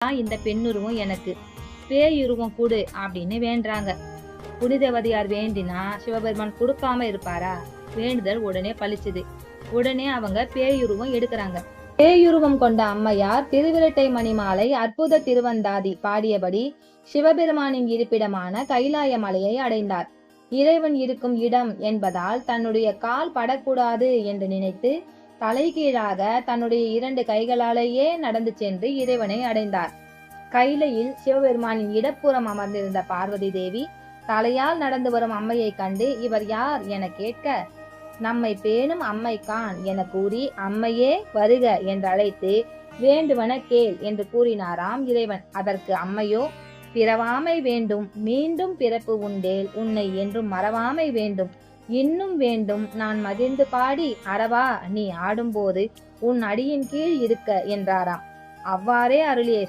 தான் இந்த பெண்ணுருவம் எனக்கு. பேயுருவம் கொடு அப்படின்னு வேண்டுறாங்க. புனிதவதியார் வேண்டினா சிவபெருமான் கொடுக்காம இருப்பாரா? வேண்டுதல் உடனே பலிச்சுது உடனே அவங்க பேயுருவம் எடுக்கிறாங்க. பேயுருவம் கொண்ட அம்மையார் திருவிரட்டை மணிமாலை அற்புத திருவந்தாதி பாடியபடி சிவபெருமானின் இருப்பிடமான கைலாய மலையை அடைந்தார். இறைவன் இருக்கும் இடம் என்பதால் தன்னுடைய கால் படக்கூடாது என்று நினைத்து தலைகீழாக தன்னுடைய இரண்டு கைகளாலேயே நடந்து சென்று இறைவனை அடைந்தார். கைலையில் சிவபெருமானின் இடப்புறம் அமர்ந்திருந்த பார்வதி தேவி தலையால் நடந்து வரும் அம்மையை கண்டு இவர் யார் என கேட்க நம்மை பேணும் அம்மைக்கான் என கூறி அம்மையே வருக என்று அழைத்து வேண்டுவன கேள் என்று கூறினாராம் இறைவன். அதற்கு அம்மையோ பிறவாமை வேண்டும் மீண்டும் பிறப்பு உண்டேல் உன்னை என்றும் மறவாமை வேண்டும். இன்னும் வேண்டும். நான் மகிழ்ந்து பாடி அறவா நீ ஆடும்போது உன் அடியின் கீழ் இருக்க என்றாராம். அவ்வாறே அருளிய